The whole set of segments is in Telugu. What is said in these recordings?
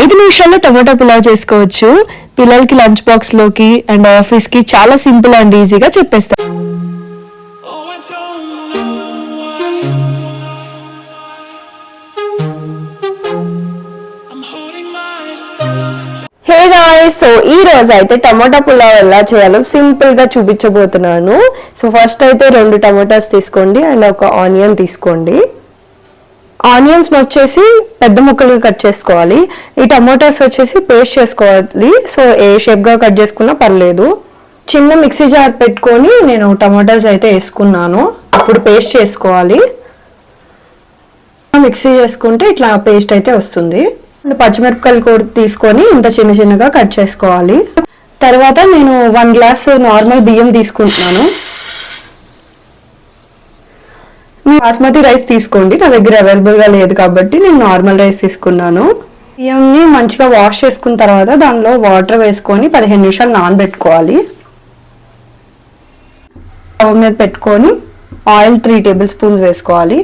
ఐదు నిమిషాల్లో టమాటా పులావ్ చేసుకోవచ్చు. పిల్లలకి లంచ్ బాక్స్లోకి అండ్ ఆఫీస్కి చాలా సింపుల్ అండ్ ఈజీగా చెప్పేస్తాను హే సో ఈ రోజు అయితే టమాటా పులావ్ ఎలా చేయాలో సింపుల్గా చూపించబోతున్నాను. సో ఫస్ట్ అయితే రెండు టమాటాస్ తీసుకోండి అండ్ ఒక ఆనియన్ తీసుకోండి. ఆనియన్స్ వచ్చేసి పెద్ద ముక్కలుగా కట్ చేసుకోవాలి. ఈ టమాటాస్ వచ్చేసి పేస్ట్ చేసుకోవాలి. సో ఏ షేప్గా కట్ చేసుకున్నా పర్లేదు. చిన్న మిక్సీ జార్ పెట్టుకొని నేను టమాటాస్ అయితే వేసుకున్నాను. ఇప్పుడు పేస్ట్ చేసుకోవాలి. మిక్సీ చేసుకుంటే ఇట్లా పేస్ట్ అయితే వస్తుంది. పచ్చిమిరపకాయలు కూడా తీసుకొని ఇంత చిన్న చిన్నగా కట్ చేసుకోవాలి. తర్వాత నేను వన్ గ్లాస్ నార్మల్ బియ్యం తీసుకుంటాను మీ బాస్మతి రైస్ తీసుకోండి. నా దగ్గర అవైలబుల్గా లేదు కాబట్టి నేను నార్మల్ రైస్ తీసుకున్నాను. బియ్యంని మంచిగా వాష్ చేసుకున్న తర్వాత దానిలో వాటర్ వేసుకొని పదిహేను నిమిషాలు నానబెట్టుకోవాలి. స్టవ్ మీద పెట్టుకొని ఆయిల్ త్రీ టేబుల్ స్పూన్స్ వేసుకోవాలి.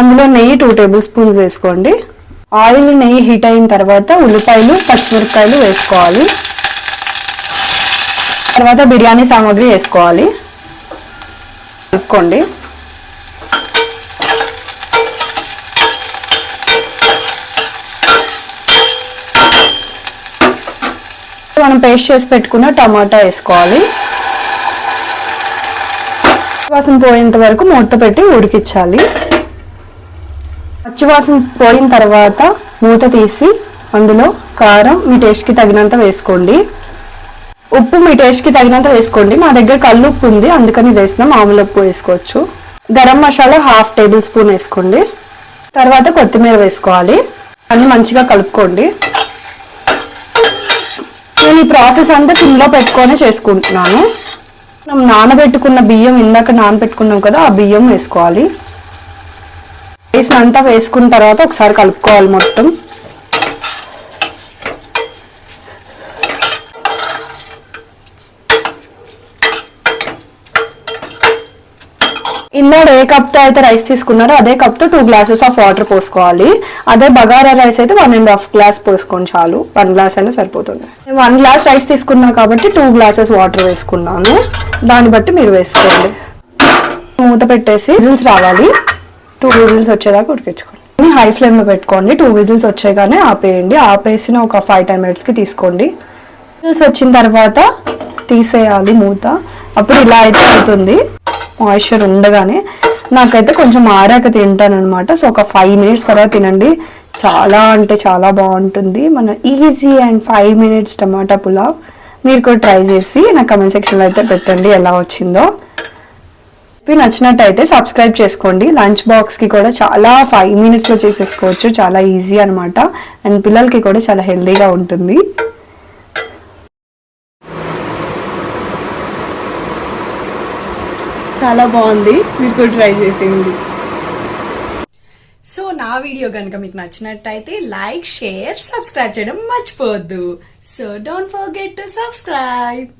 అందులో నెయ్యి టూ టేబుల్ స్పూన్స్ వేసుకోండి. ఆయిల్ నెయ్యి హీట్ అయిన తర్వాత ఉల్లిపాయలు పచ్చిమిరపకాయలు వేసుకోవాలి. తర్వాత బిర్యానీ సామాగ్రి వేసుకోవాలి. కలుపుకోండి. మనం పేస్ట్ చేసి పెట్టుకున్న టమాటా వేసుకోవాలి. వాసన పోయేంత వరకు మూత పెట్టి ఉడికించాలి. పచ్చివాసన పోయిన తర్వాత మూత తీసి అందులో కారం మీ టేస్ట్కి తగినంత వేసుకోండి. ఉప్పు మీ టేస్ట్కి తగినంత వేసుకోండి. మా దగ్గర కళ్ళు ఉప్పు ఉంది అందుకని వేసిన మామూలు ఉప్పు వేసుకోవచ్చు. Garam masala half tablespoon వేసుకోండి. తర్వాత కొత్తిమీర వేసుకోవాలి. అన్ని మంచిగా కలుపుకోండి. నేను ఈ ప్రాసెస్ అంతా సిమ్లో పెట్టుకొని చేసుకుంటున్నాను. మనం నానబెట్టుకున్న బియ్యం ఇందాక నానబెట్టుకున్నాం కదా ఆ బియ్యం వేసుకోవాలి. వేసిన అంతా వేసుకున్న తర్వాత ఒకసారి కలుపుకోవాలి మొత్తం. ఇన్నాడు ఏ కప్తో అయితే రైస్ తీసుకున్నారో అదే కప్తో టూ గ్లాసెస్ ఆఫ్ వాటర్ పోసుకోవాలి. అదే బగారా రైస్ అయితే వన్ అండ్ హాఫ్ గ్లాస్ పోసుకోండి చాలు. వన్ గ్లాస్ అయినా సరిపోతుంది. నేను వన్ గ్లాస్ రైస్ తీసుకున్నా కాబట్టి టూ గ్లాసెస్ వాటర్ వేసుకున్నాను. దాన్ని బట్టి మీరు వేసుకోండి. మూత పెట్టేసి విజిల్స్ రావాలి. టూ విజిల్స్ వచ్చేదాకా ఉడికించుకోండి. హై ఫ్లేమ్లో పెట్టుకోండి. టూ విజిల్స్ వచ్చేగానే ఆపేయండి. ఆపేసిన ఒక ఫైవ్ టెన్ మినిట్స్కి తీసుకోండి. విజిల్స్ వచ్చిన తర్వాత తీసేయాలి మూత. అప్పుడు ఇలా అయితే అవుతుంది. మాయిశ్చర్ ఉండగానే నాకైతే కొంచెం ఆరాక తింటాను అనమాట సో ఒక ఫైవ్ మినిట్స్ తర్వాత తినండి. చాలా అంటే చాలా బాగుంటుంది. మన ఈజీ అండ్ ఫైవ్ మినిట్స్ టమాటా పులావ్. మీరు కూడా ట్రై చేసి నా కమెంట్ సెక్షన్లో అయితే పెట్టండి ఎలా వచ్చిందో. రెసిపీ నచ్చినట్టయితే సబ్స్క్రైబ్ చేసుకోండి. లంచ్ బాక్స్కి కూడా చాలా ఫైవ్ మినిట్స్లో చేసేసుకోవచ్చు. చాలా ఈజీ అనమాట అండ్ పిల్లలకి కూడా చాలా హెల్దీగా ఉంటుంది. చాలా బాగుంది. మీరు కూడా ట్రై చేసేయండి. సో నా వీడియో కనుక మీకు నచ్చినట్టయితే లైక్ షేర్ సబ్స్క్రైబ్ చేయడం మర్చిపోవద్దు. So don't forget to subscribe